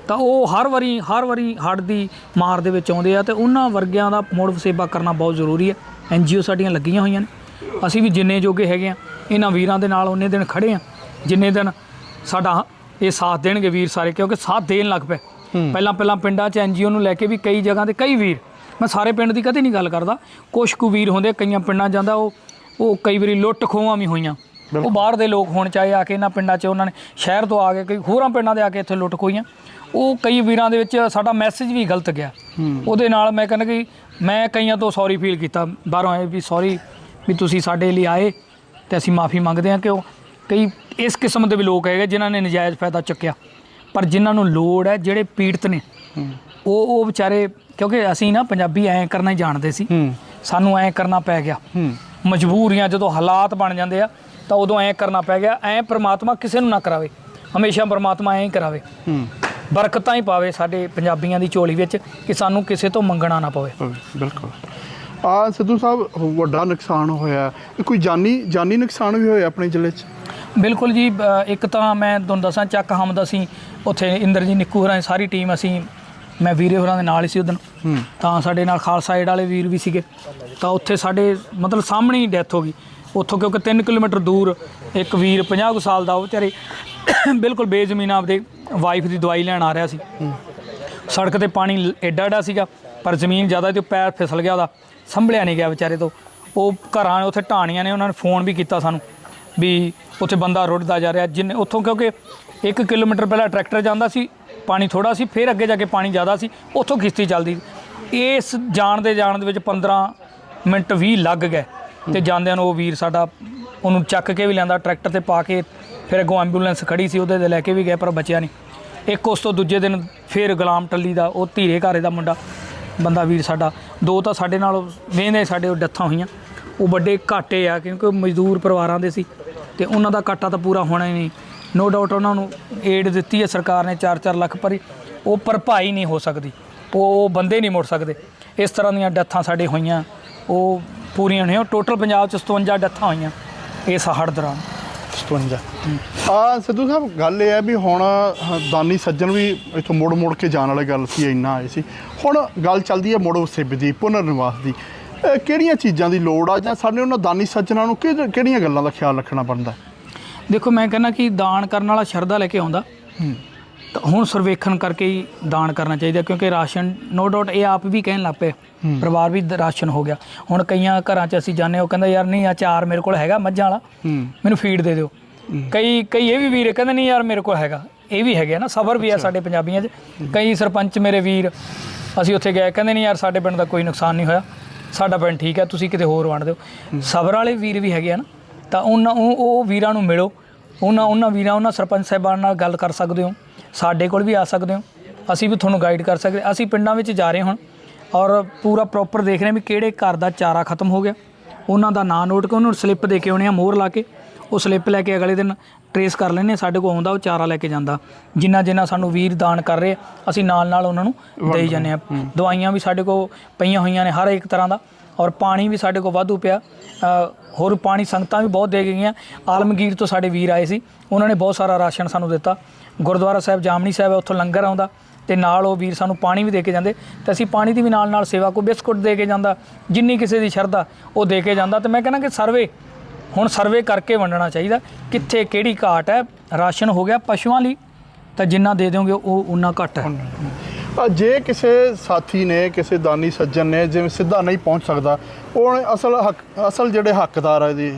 ਤਾਂ ਉਹ ਹਰ ਵਾਰੀ ਹਰ ਵਾਰੀ ਹੜ੍ਹ ਦੀ ਮਾਰ ਦੇ ਵਿੱਚ ਆਉਂਦੇ ਆ ਤੇ ਉਹਨਾਂ ਵਰਗਿਆਂ ਦਾ ਮੋੜ ਸੇਵਾ ਕਰਨਾ ਬਹੁਤ ਜ਼ਰੂਰੀ ਹੈ। ਐਨਜੀਓ ਸਾਡੀਆਂ ਲੱਗੀਆਂ ਹੋਈਆਂ ਨੇ। ਅਸੀਂ ਵੀ ਜਿੰਨੇ ਜੋਗੇ ਹੈਗੇ ਆ ਇਹਨਾਂ ਵੀਰਾਂ ਦੇ ਨਾਲ ਉਹਨੇ ਦਿਨ ਖੜੇ ਆ। ਜਿੰਨੇ ਦਿਨ ਸਾਡਾ ਇਹ ਸਾਥ ਦੇਣਗੇ ਵੀਰ ਸਾਰੇ ਕਿਉਂਕਿ ਸਾਥ ਦੇਣ ਲੱਗ ਪਏ। ਪਹਿਲਾਂ ਪਹਿਲਾਂ ਪਿੰਡਾਂ 'ਚ ਐਨਜੀਓ ਨੂੰ ਲੈ ਕੇ ਵੀ ਕਈ ਜਗ੍ਹਾ ਤੇ ਕਈ ਵੀਰ। ਮੈਂ ਸਾਰੇ ਪਿੰਡ ਦੀ ਕਦੇ ਨਹੀਂ ਗੱਲ ਕਰਦਾ। ਕੁਛ ਕੁ ਵੀਰ ਹੁੰਦੇ ਕਈਆਂ ਪਿੰਡਾਂ ਜਾਂਦਾ ਉਹ ਉਹ ਕਈ ਵਾਰੀ ਲੁੱਟ ਖੋਹਾਂ ਵੀ ਹੋਈਆਂ। ਉਹ ਬਾਹਰ ਦੇ ਲੋਕ ਹੋਣ ਚਾਹੇ ਆ ਕੇ ਇਹਨਾਂ ਪਿੰਡਾਂ 'ਚ ਉਹਨਾਂ ਨੇ ਸ਼ਹਿਰ ਤੋਂ ਆ ਕੇ ਕਈ ਹੋਰਾਂ ਪਿੰਡਾਂ ਦੇ ਆ ਕੇ ਇੱਥੇ ਲੁੱਟ ਖੋਈਆਂ ਉਹ ਕਈ ਵੀਰਾਂ ਦੇ ਵਿੱਚ ਸਾਡਾ ਮੈਸੇਜ ਵੀ ਗਲਤ ਗਿਆ। ਉਹਦੇ ਨਾਲ ਮੈਂ ਕਹਿੰਦਾ ਕਿ ਮੈਂ ਕਈਆਂ ਤੋਂ ਸੌਰੀ ਫੀਲ ਕੀਤਾ। ਬਾਹਰੋਂ ਆਏ ਵੀ ਸੌਰੀ ਵੀ ਤੁਸੀਂ ਸਾਡੇ ਲਈ ਆਏ ਤੇ ਅਸੀਂ ਮਾਫੀ ਮੰਗਦੇ ਹਾਂ ਕਿ ਉਹ ਕਈ ਇਸ ਕਿਸਮ ਦੇ ਵੀ ਲੋਕ ਹੈਗੇ ਜਿਨ੍ਹਾਂ ਨੇ ਨਜਾਇਜ਼ ਫਾਇਦਾ ਚੱਕਿਆ। ਪਰ ਜਿਨ੍ਹਾਂ ਨੂੰ ਲੋੜ ਹੈ ਜਿਹੜੇ ਪੀੜਤ ਨੇ ਉਹ ਉਹ ਵਿਚਾਰੇ ਕਿਉਂਕਿ ਅਸੀਂ ਨਾ ਪੰਜਾਬੀ ਐਂ ਕਰਨਾ ਹੀ ਜਾਣਦੇ ਸੀ। ਸਾਨੂੰ ਐਂ ਕਰਨਾ ਪੈ ਗਿਆ। ਮਜਬੂਰੀਆਂ ਜਦੋਂ ਹਾਲਾਤ ਬਣ ਜਾਂਦੇ ਆ ਤਾਂ ਉਦੋਂ ਐਂ ਕਰਨਾ ਪੈ ਗਿਆ ਐਂ ਪ੍ਰਮਾਤਮਾ ਕਿਸੇ ਨੂੰ ਨਾ ਕਰਾਵੇ ਹਮੇਸ਼ਾ ਪ੍ਰਮਾਤਮਾ ਐਂ ਹੀ ਕਰਾਵੇ। ਬਰਕਤਾਂ ਹੀ ਪਾਵੇ ਸਾਡੇ ਪੰਜਾਬੀਆਂ ਦੀ ਝੋਲੀ ਵਿੱਚ ਕਿ ਸਾਨੂੰ ਕਿਸੇ ਤੋਂ ਮੰਗਣਾ ਨਾ ਪਵੇ। ਬਿਲਕੁਲ। ਆ ਸਿੱਧੂ ਸਾਹਿਬ ਵੱਡਾ ਨੁਕਸਾਨ ਹੋਇਆ। ਕੋਈ ਜਾਨੀ ਜਾਨੀ ਨੁਕਸਾਨ ਵੀ ਹੋਇਆ ਆਪਣੇ ਜ਼ਿਲ੍ਹੇ 'ਚ? ਬਿਲਕੁਲ ਜੀ ਇੱਕ ਤਾਂ ਮੈਂ ਤੁਹਾਨੂੰ ਦੱਸਾਂ ਚੱਕ ਹਮਦ ਅਸੀਂ ਉੱਥੇ ਇੰਦਰਜੀਤ ਨਿੱਕੂ ਹੋਰਾਂ ਦੀ ਸਾਰੀ ਟੀਮ ਅਸੀਂ ਮੈਂ ਵੀਰੇ ਹੋਰਾਂ ਦੇ ਨਾਲ ਹੀ ਸੀ ਉਦੋਂ ਤਾਂ ਸਾਡੇ ਨਾਲ ਖਾਲਸਾ ਏਡ ਵਾਲੇ ਵੀਰ ਵੀ ਸੀਗੇ। ਤਾਂ ਉੱਥੇ ਸਾਡੇ ਮਤਲਬ ਸਾਹਮਣੇ ਹੀ ਡੈਥ ਹੋ ਗਈ। ਉੱਥੋਂ ਕਿਉਂਕਿ 3 ਕਿਲੋਮੀਟਰ ਦੂਰ ਇੱਕ ਵੀਰ 50 ਕੁ ਸਾਲ ਦਾ, ਉਹ ਵਿਚਾਰੇ ਬਿਲਕੁਲ ਬੇਜ਼ਮੀਨ ਆਪਦੇ ਵਾਈਫ ਦੀ ਦਵਾਈ ਲੈਣ ਆ ਰਿਹਾ ਸੀ। ਸੜਕ ਤੇ ਪਾਣੀ ਐਡਾ ਐਡਾ ਸੀਗਾ, ਪਰ ਜ਼ਮੀਨ ਜ਼ਿਆਦਾ ਤੇ ਪੈਰ ਫਿਸਲ ਗਿਆ ਉਹਦਾ, ਸੰਭਲਿਆ ਨਹੀਂ ਗਿਆ ਵਿਚਾਰੇ ਤੋਂ। ਉਹ ਘਰਾਂ ਉੱਥੇ ਢਾਣੀਆਂ ਨੇ, ਉਹਨਾਂ ਨੇ ਫੋਨ ਵੀ ਕੀਤਾ ਸਾਨੂੰ ਵੀ ਉੱਥੇ ਬੰਦਾ ਰੁੜਦਾ ਜਾ ਰਿਹਾ, ਜਿੰਨੇ ਉੱਥੋਂ ਕਿਉਂਕਿ 1 ਕਿਲੋਮੀਟਰ ਪਹਿਲਾਂ ਟਰੈਕਟਰ ਜਾਂਦਾ ਸੀ, ਪਾਣੀ ਥੋੜਾ ਸੀ, ਫਿਰ ਅੱਗੇ ਜਾ ਕੇ ਪਾਣੀ ਜ਼ਿਆਦਾ ਸੀ, ਉੱਥੋਂ ਕਿਸ਼ਤੀ ਚੱਲਦੀ। ਇਸ ਜਾਣ ਦੇ ਜਾਣ ਦੇ ਵਿੱਚ 15 ਮਿੰਟ 20 ਲੱਗ ਗਏ। ਤੇ ਜਾਂਦਿਆਂ ਨੂੰ ਉਹ ਵੀਰ ਸਾਡਾ ਉਹਨੂੰ ਚੱਕ ਕੇ ਵੀ ਲਿਆਂਦਾ, ਟਰੈਕਟਰ ਤੇ ਪਾ ਕੇ ਫਿਰ ਅੱਗੋਂ ਐਂਬੂਲੈਂਸ ਖੜੀ ਸੀ, ਉਹਦੇ ਤੇ ਲੈ ਕੇ ਵੀ ਗਏ, ਪਰ ਬਚਿਆ ਨਹੀਂ। ਇੱਕ ਉਸ ਤੋਂ ਦੂਜੇ ਦਿਨ ਫਿਰ ਗੁਲਾਮ ਟੱਲੀ ਦਾ, ਉਹ ਧੀਰੇ ਘਾਰੇ ਦਾ ਮੁੰਡਾ, ਬੰਦਾ ਵੀਰ ਸਾਡਾ, ਦੋ ਤਾਂ ਸਾਡੇ ਨਾਲ ਵੇਂਦੇ, ਸਾਡੇ ਉਹ ਡੈਥਾਂ ਹੋਈਆਂ। ਉਹ ਵੱਡੇ ਘਾਟੇ ਆ, ਕਿਉਂਕਿ ਉਹ ਮਜ਼ਦੂਰ ਪਰਿਵਾਰਾਂ ਦੇ ਸੀ, ਤੇ ਉਹਨਾਂ ਦਾ ਘਾਟਾ ਤਾਂ ਪੂਰਾ ਹੋਣਾ ਹੀ ਨਹੀਂ। ਨੋ ਡਾਊਟ ਉਹਨਾਂ ਨੂੰ ਏਡ ਦਿੱਤੀ ਹੈ, ਸਰਕਾਰ ਨੇ 4-4 ਲੱਖ, ਪਰ ਉਹ ਭਰਪਾਈ ਨਹੀਂ ਹੋ ਸਕਦੀ। ਉਹ ਉਹ ਬੰਦੇ ਨਹੀਂ ਮੁੜ ਸਕਦੇ। ਇਸ ਤਰ੍ਹਾਂ ਦੀਆਂ ਡੈਥਾਂ ਸਾਡੇ ਹੋਈਆਂ, ਉਹ ਪੂਰੀਆਂ ਨਹੀਂ ਉਹ ਟੋਟਲ ਪੰਜਾਬ ਚ 57 ਡੈਥਾਂ ਹੋਈਆਂ ਇਸ ਹੜ੍ਹ ਦੌਰਾਨ। 57 ਆ ਸਿੱਧੂ ਸਾਹਿਬ ਗੱਲ ਇਹ ਹੈ ਵੀ ਹੁਣ ਦਾਨੀ ਸੱਜਣ ਵੀ ਇੱਥੋਂ ਮੁੜ ਮੁੜ ਕੇ ਜਾਣ ਵਾਲੀ ਗੱਲ ਸੀ ਇੰਨਾ ਆਏ ਸੀ। ਹੁਣ ਗੱਲ ਚੱਲਦੀ ਹੈ ਮੁੜ ਵਸਿਬ ਦੀ ਪੁਨਰ ਨਿਵਾਸ ਦੀ ਕਿਹੜੀਆਂ ਚੀਜ਼ਾਂ ਦੀ ਲੋੜ ਆ ਜਾਂ ਸਾਡੇ ਉਹਨਾਂ ਦਾਨੀ ਸੱਜਣਾਂ ਨੂੰ ਕਿਹੜ- ਕਿਹੜੀਆਂ ਗੱਲਾਂ ਦਾ ਖਿਆਲ ਰੱਖਣਾ ਪੈਂਦਾ ਦੇਖੋ ਮੈਂ ਕਹਿੰਦਾ ਕਿ ਦਾਨ ਕਰਨ ਵਾਲਾ ਸ਼ਰਧਾ ਲੈ ਕੇ ਆਉਂਦਾ। ਤਾਂ ਹੁਣ ਸਰਵੇਖਣ ਕਰਕੇ ਹੀ ਦਾਨ ਕਰਨਾ ਚਾਹੀਦਾ ਕਿਉਂਕਿ ਰਾਸ਼ਨ ਨੋ ਡਾਊਟ ਇਹ ਆਪ ਵੀ ਕਹਿਣ ਲੱਗ ਪਏ। ਪਰਿਵਾਰ ਵੀ ਰਾਸ਼ਨ ਹੋ ਗਿਆ। ਹੁਣ ਕਈਆਂ ਘਰਾਂ 'ਚ ਅਸੀਂ ਜਾਂਦੇ ਉਹ ਕਹਿੰਦਾ ਯਾਰ ਨਹੀਂ ਆ ਚਾਰ ਮੇਰੇ ਕੋਲ ਹੈਗਾ ਮੱਝਾਂ ਵਾਲਾ। ਮੈਨੂੰ ਫੀਡ ਦੇ ਦਿਓ। ਕਈ ਕਈ ਇਹ ਵੀ ਵੀਰ ਕਹਿੰਦੇ ਨਹੀਂ ਯਾਰ ਮੇਰੇ ਕੋਲ ਹੈਗਾ। ਇਹ ਵੀ ਹੈਗੇ ਨਾ ਸਬਰ ਵੀ ਆ ਸਾਡੇ ਪੰਜਾਬੀਆਂ 'ਚ। ਕਈ ਸਰਪੰਚ ਮੇਰੇ ਵੀਰ ਅਸੀਂ ਉੱਥੇ ਗਏ ਕਹਿੰਦੇ ਨਹੀਂ ਯਾਰ ਸਾਡੇ ਪਿੰਡ ਦਾ ਕੋਈ ਨੁਕਸਾਨ ਨਹੀਂ ਹੋਇਆ। ਸਾਡਾ ਪਿੰਡ ਠੀਕ ਹੈ ਤੁਸੀਂ ਕਿਤੇ ਹੋਰ ਵੰਡ ਦਿਓ। ਸਬਰ ਵਾਲੇ ਵੀਰ ਵੀ ਹੈਗੇ ਆ ਨਾ ਤਾਂ ਉਹਨਾਂ ਉਹ ਉਹ ਵੀਰਾਂ ਨੂੰ ਮਿਲੋ। ਉਹਨਾਂ ਉਹਨਾਂ ਵੀਰਾਂ ਉਹਨਾਂ ਸਰਪੰਚ ਸਾਹਿਬਾਨ ਨਾਲ ਗੱਲ ਕਰ ਸਕਦੇ ਹੋ। ਸਾਡੇ ਕੋਲ ਵੀ ਆ ਸਕਦੇ ਹੋ। ਅਸੀਂ ਵੀ ਤੁਹਾਨੂੰ ਗਾਈਡ ਕਰ ਸਕਦੇ। ਅਸੀਂ ਪਿੰਡਾਂ ਵਿੱਚ ਜਾ ਰਹੇ ਹੁਣ ਔਰ ਪੂਰਾ ਪ੍ਰੋਪਰ ਦੇਖ ਰਹੇ ਹਾਂ ਵੀ ਕਿਹੜੇ ਘਰ ਦਾ ਚਾਰਾ ਖਤਮ ਹੋ ਗਿਆ। ਉਹਨਾਂ ਦਾ ਨਾਂ ਨੋਟ ਕੇ ਉਹਨੂੰ ਸਲਿੱਪ ਦੇ ਕੇ ਆਉਣੇ ਆ ਮੋਹਰ ਲਾ ਕੇ। ਉਹ ਸਲਿੱਪ ਲੈ ਕੇ ਅਗਲੇ ਦਿਨ ਟਰੇਸ ਕਰ ਹਾਂ ਸਾਡੇ ਕੋਲ ਆਉਂਦਾ ਉਹ ਚਾਰਾ ਲੈ ਕੇ ਜਾਂਦਾ। ਜਿੰਨਾ ਜਿੰਨਾ ਸਾਨੂੰ ਵੀਰ ਦਾਨ ਕਰ ਰਹੇ ਅਸੀਂ ਨਾਲ ਨਾਲ ਉਹਨਾਂ ਨੂੰ ਦੇਈ ਜਾਂਦੇ ਆ ਦਵਾਈਆਂ ਵੀ ਸਾਡੇ ਕੋਲ ਪਈਆਂ ਹੋਈਆਂ ਨੇ ਹਰ ਇੱਕ ਤਰ੍ਹਾਂ ਦਾ ਔਰ ਪਾਣੀ ਵੀ ਸਾਡੇ ਕੋਲ ਵਾਧੂ ਪਿਆ। ਹੋਰ ਪਾਣੀ ਸੰਗਤਾਂ ਵੀ ਬਹੁਤ ਦੇ ਗਈਆਂ। ਆਲਮਗੀਰ ਤੋਂ ਸਾਡੇ ਵੀਰ ਆਏ ਸੀ। ਉਹਨਾਂ ਨੇ ਬਹੁਤ ਸਾਰਾ ਰਾਸ਼ਨ ਸਾਨੂੰ ਦਿੱਤਾ। ਗੁਰਦੁਆਰਾ ਸਾਹਿਬ ਜਾਮਣੀ ਸਾਹਿਬ ਹੈ, ਉੱਥੋਂ ਲੰਗਰ ਆਉਂਦਾ ਤੇ ਨਾਲ ਉਹ ਵੀਰ ਸਾਨੂੰ ਪਾਣੀ ਵੀ ਦੇ ਕੇ ਜਾਂਦੇ ਤੇ ਅਸੀਂ ਪਾਣੀ ਦੀ ਵੀ ਨਾਲ ਨਾਲ ਸੇਵਾ ਕੋਈ ਬਿਸਕੁਟ ਦੇ ਕੇ ਜਾਂਦਾ, ਜਿੰਨੀ ਕਿਸੇ ਦੀ ਸ਼ਰਧਾ ਉਹ ਦੇ ਕੇ ਜਾਂਦਾ ਤੇ ਮੈਂ ਕਹਿੰਦਾ ਕਿ ਸਰਵੇ, ਹੁਣ ਸਰਵੇ ਕਰਕੇ ਵੰਡਣਾ ਚਾਹੀਦਾ ਕਿੱਥੇ ਕਿਹੜੀ ਘਾਟ ਹੈ, ਰਾਸ਼ਨ ਹੋ ਗਿਆ ਪਸ਼ੂਆਂ ਲਈ, ਤਾਂ ਜਿੰਨਾ ਦੇ ਦਿਓਗੇ ਉਹ ਉਨਾ ਘੱਟ ਹੈ। ਜੇ ਕਿਸੇ ਸਾਥੀ ਨੇ, ਕਿਸੇ ਦਾਨੀ ਸੱਜਣ ਨੇ ਜਿਵੇਂ ਸਿੱਧਾ ਨਹੀਂ ਪਹੁੰਚ ਸਕਦਾ, ਉਹ ਅਸਲ ਹੱਕ, ਅਸਲ ਜਿਹੜੇ ਹੱਕਦਾਰ ਆ ਜੀ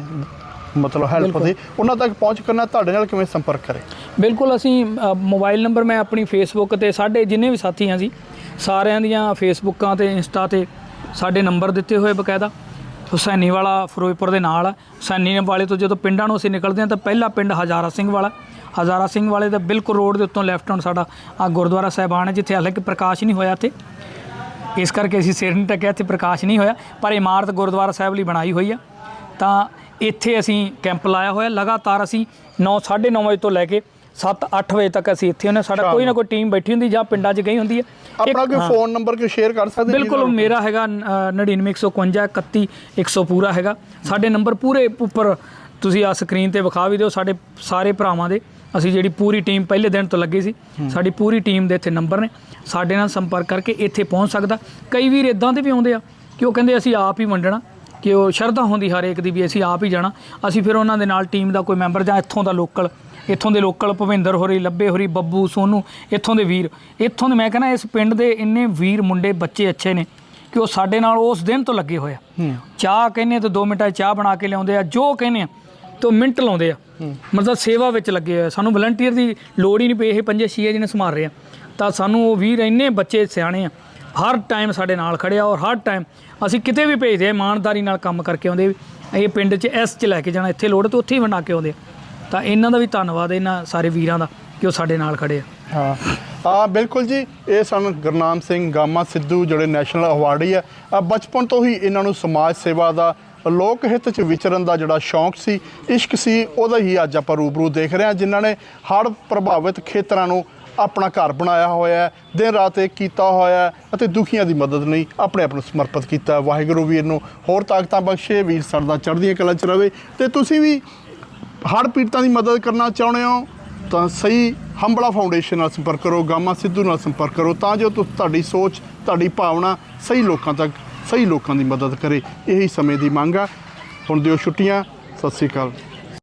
ਮਤਲਬ ਹੈਲਪ ਦੇ ਉਹਨਾਂ ਤੱਕ ਪਹੁੰਚ ਕਰਨਾ ਤੁਹਾਡੇ ਨਾਲ ਕਿਵੇਂ ਸੰਪਰਕ ਕਰੇ? ਬਿਲਕੁਲ ਅਸੀਂ ਅ, ਮੋਬਾਈਲ ਨੰਬਰ ਮੈਂ ਆਪਣੀ ਫੇਸਬੁੱਕ ਤੇ ਸਾਡੇ ਜਿੰਨੇ ਵੀ ਸਾਥੀ ਹਾਂ ਜੀ ਸਾਰਿਆਂ ਦੀਆਂ ਫੇਸਬੁੱਕਾਂ ਤੇ ਇੰਸਟਾ ਤੇ ਸਾਡੇ ਨੰਬਰ ਦਿੱਤੇ ਹੋਏ ਬਕਾਇਦਾ। ਹੁਸੈਨੀ ਵਾਲਾ ਫਿਰੋਜ਼ਪੁਰ ਦੇ ਨਾਲ ਆ। ਹੁਸੈਨੀ ਵਾਲੇ ਤੋਂ ਜਦੋਂ ਪਿੰਡਾਂ ਨੂੰ ਅਸੀਂ ਨਿਕਲਦੇ ਹਾਂ ਤਾਂ ਪਹਿਲਾ ਪਿੰਡ ਹਜ਼ਾਰਾ ਸਿੰਘ ਵਾਲਾ। ਹਜ਼ਾਰਾ ਸਿੰਘ ਵਾਲੇ ਦਾ ਬਿਲਕੁਲ ਰੋਡ ਦੇ ਉੱਤੋਂ ਲੈਫਟ ਹੁਣ ਸਾਡਾ ਆ ਗੁਰਦੁਆਰਾ ਸਾਹਿਬਾਨ ਹੈ ਜਿੱਥੇ ਹਾਲੇ ਕਿ ਪ੍ਰਕਾਸ਼ ਨਹੀਂ ਹੋਇਆ ਇੱਥੇ। ਇਸ ਕਰਕੇ ਅਸੀਂ ਸਿਰ ਨਹੀਂ ਟਕਿਆ ਇੱਥੇ ਪ੍ਰਕਾਸ਼ ਨਹੀਂ ਹੋਇਆ ਪਰ ਇਮਾਰਤ ਗੁਰਦੁਆਰਾ ਸਾਹਿਬ ਲਈ ਬਣਾਈ ਹੋਈ ਆ। ਤਾਂ ਇੱਥੇ ਅਸੀਂ ਕੈਂਪ ਲਾਇਆ ਹੋਇਆ ਲਗਾਤਾਰ ਅਸੀਂ 9 9:30 ਵਜੇ ਤੋਂ ਲੈ ਕੇ 7 8 ਵਜੇ ਤੱਕ ਅਸੀਂ ਇੱਥੇ ਹੁੰਦੇ ਹਾਂ। ਸਾਡਾ ਕੋਈ ਨਾ ਕੋਈ ਟੀਮ ਬੈਠੀ ਹੁੰਦੀ ਜਾਂ ਪਿੰਡਾਂ 'ਚ ਗਈ ਹੁੰਦੀ ਹੈ। ਆਪਣਾ ਕੋਈ ਫੋਨ ਨੰਬਰ ਕੋਈ ਸ਼ੇਅਰ ਕਰ ਸਕਦੇ ਬਿਲਕੁਲ ਮੇਰਾ ਹੈਗਾ ਅ, 99151 31 100 ਪੂਰਾ ਹੈਗਾ। ਸਾਡੇ ਨੰਬਰ ਪੂਰੇ ਉੱਪਰ ਤੁਸੀਂ ਆ ਸਕਰੀਨ ਤੇ ਵਿਖਾ ਵੀ ਦਿਓ। ਸਾਡੇ ਸਾਰੇ ਭਰਾਵਾਂ ਦੇ ਅਸੀਂ ਜਿਹੜੀ ਪੂਰੀ ਟੀਮ ਪਹਿਲੇ ਦਿਨ ਤੋਂ ਲੱਗੀ ਸੀ ਸਾਡੀ ਪੂਰੀ ਟੀਮ ਦੇ ਇੱਥੇ ਨੰਬਰ ਨੇ। ਸਾਡੇ ਨਾਲ ਸੰਪਰਕ ਕਰਕੇ ਇੱਥੇ ਪਹੁੰਚ ਸਕਦਾ। ਕਈ ਵੀਰ ਇਦਾਂ ਦੇ ਵੀ ਆਉਂਦੇ ਆ ਕਿ ਉਹ ਕਹਿੰਦੇ ਅਸੀਂ ਆਪ ਹੀ ਵੰਡਣਾ। ਕਿ ਉਹ ਸ਼ਰਧਾ ਹੁੰਦੀ ਹਰ ਇੱਕ ਦੀ ਵੀ ਅਸੀਂ ਆਪ ਹੀ ਜਾਣਾ। ਅਸੀਂ ਫਿਰ ਉਹਨਾਂ ਦੇ ਨਾਲ ਟੀਮ ਦਾ ਕੋਈ ਮੈਂਬਰ ਜਾਂ ਇੱਥੋਂ ਦਾ ਲੋਕਲ ਇੱਥੋਂ ਦੇ ਲੋਕਲ ਭਵਿੰਦਰ ਹੋਰੀ ਲੱਭੇ ਹੋਰੀ ਬੱਬੂ ਸੋਨੂ ਇੱਥੋਂ ਦੇ ਵੀਰ। ਇੱਥੋਂ ਦੇ ਮੈਂ ਕਹਿੰਦਾ ਇਸ ਪਿੰਡ ਦੇ ਇੰਨੇ ਵੀਰ ਮੁੰਡੇ ਬੱਚੇ ਅੱਛੇ ਨੇ ਕਿ ਉਹ ਸਾਡੇ ਨਾਲ ਉਸ ਦਿਨ ਤੋਂ ਲੱਗੇ ਹੋਏ ਆ। ਚਾਹ ਕਹਿੰਦੇ ਤਾਂ 2 ਮਿੰਟਾਂ ਚਾਹ ਬਣਾ ਕੇ ਲਿਆਉਂਦੇ ਆ ਜੋ ਕਹਿੰਦੇ ਆ ਤੋਂ ਮਿੰਟ ਲਾਉਂਦੇ ਆ। ਮਤਲਬ ਸੇਵਾ ਵਿੱਚ ਲੱਗੇ ਹੋਏ ਸਾਨੂੰ ਵਲੰਟੀਅਰ ਦੀ ਲੋੜ ਹੀ ਨਹੀਂ ਪਈ ਇਹ ਪੰਜੇ ਛੇ ਜਿਹਨੇ ਸੰਭਾਲ ਰਹੇ ਆ। ਤਾਂ ਸਾਨੂੰ ਉਹ ਵੀਰ ਇੰਨੇ ਬੱਚੇ ਸਿਆਣੇ ਆ ਹਰ ਟਾਈਮ ਸਾਡੇ ਨਾਲ ਖੜੇ ਆ ਔਰ ਹਰ ਟਾਈਮ ਅਸੀਂ ਕਿਤੇ ਵੀ ਭੇਜਦੇ ਆ, ਇਮਾਨਦਾਰੀ ਨਾਲ ਕੰਮ ਕਰਕੇ ਆਉਂਦੇ ਇਹ ਪਿੰਡ 'ਚ ਇਸ 'ਚ ਲੈ ਕੇ ਜਾਣਾ, ਇੱਥੇ ਲੋੜ ਤੇ ਉੱਥੇ ਹੀ ਬਣਾ ਕੇ ਆਉਂਦੇ ਤਾਂ ਇਹਨਾਂ ਦਾ ਵੀ ਧੰਨਵਾਦ ਇਹਨਾਂ ਸਾਰੇ ਵੀਰਾਂ ਦਾ ਕਿ ਉਹ ਸਾਡੇ ਨਾਲ ਖੜੇ ਆ। ਹਾਂ। ਆ ਬਿਲਕੁਲ ਜੀ। ਇਹ ਸਨ ਗੁਰਨਾਮ ਸਿੰਘ ਗਾਮਾ ਸਿੱਧੂ ਜਿਹੜੇ ਨੈਸ਼ਨਲ ਅਵਾਰਡੀ ਆ ਆ ਬਚਪਨ ਤੋਂ ਹੀ ਇਹਨਾਂ ਨੂੰ ਸਮਾਜ ਸੇਵਾ ਦਾ, ਲੋਕ ਹਿੱਤ 'ਚ ਵਿਚਰਨ ਦਾ ਜਿਹੜਾ ਸ਼ੌਂਕ ਸੀ, ਇਸ਼ਕ ਸੀ, ਉਹਦਾ ਹੀ ਅੱਜ ਆਪਾਂ ਰੂਬਰੂ ਦੇਖ ਰਹੇ ਹਾਂ, ਜਿਨ੍ਹਾਂ ਨੇ ਹੜ੍ਹ ਪ੍ਰਭਾਵਿਤ ਖੇਤਰਾਂ ਨੂੰ ਆਪਣਾ ਘਰ ਬਣਾਇਆ ਹੋਇਆ ਹੈ, ਦਿਨ ਰਾਤ ਇੱਕ ਕੀਤਾ ਹੋਇਆ ਹੈ ਅਤੇ ਦੁਖੀਆਂ ਦੀ ਮਦਦ ਲਈ ਆਪਣੇ ਆਪ ਨੂੰ ਸਮਰਪਿਤ ਕੀਤਾ ਹੈ। ਵਾਹਿਗੁਰੂ ਵੀਰ ਨੂੰ ਹੋਰ ਤਾਕਤਾਂ ਬਖਸ਼ੇ, ਵੀਰ ਸਰਦਾ ਚੜ੍ਹਦੀਆਂ ਕਲਾ ਚ ਰਵੇ ਤੇ ਤੁਸੀਂ ਵੀ ਹੜ੍ਹ ਪੀੜਤਾਂ ਦੀ ਮਦਦ ਕਰਨਾ ਚਾਹੁੰਦੇ ਹੋ ਤਾਂ ਸਹੀ ਹੰਬਲਾ ਫਾਊਂਡੇਸ਼ਨ ਨਾਲ ਸੰਪਰਕ ਕਰੋ, ਗਾਮਾ ਸਿੱਧੂ ਨਾਲ ਸੰਪਰਕ ਕਰੋ ਤਾਂ ਜੋ ਤੁਹਾਡੀ ਸੋਚ, ਤੁਹਾਡੀ ਭਾਵਨਾ ਸਹੀ ਲੋਕਾਂ ਤੱਕ, ਸਹੀ ਲੋਕਾਂ ਦੀ ਮਦਦ ਕਰੇ। ਇਹੀ ਸਮੇਂ ਦੀ ਮੰਗ ਆ। ਹੁਣ ਦਿਓ ਛੁੱਟੀਆਂ। ਸਤਿ ਸ੍ਰੀ ਅਕਾਲ।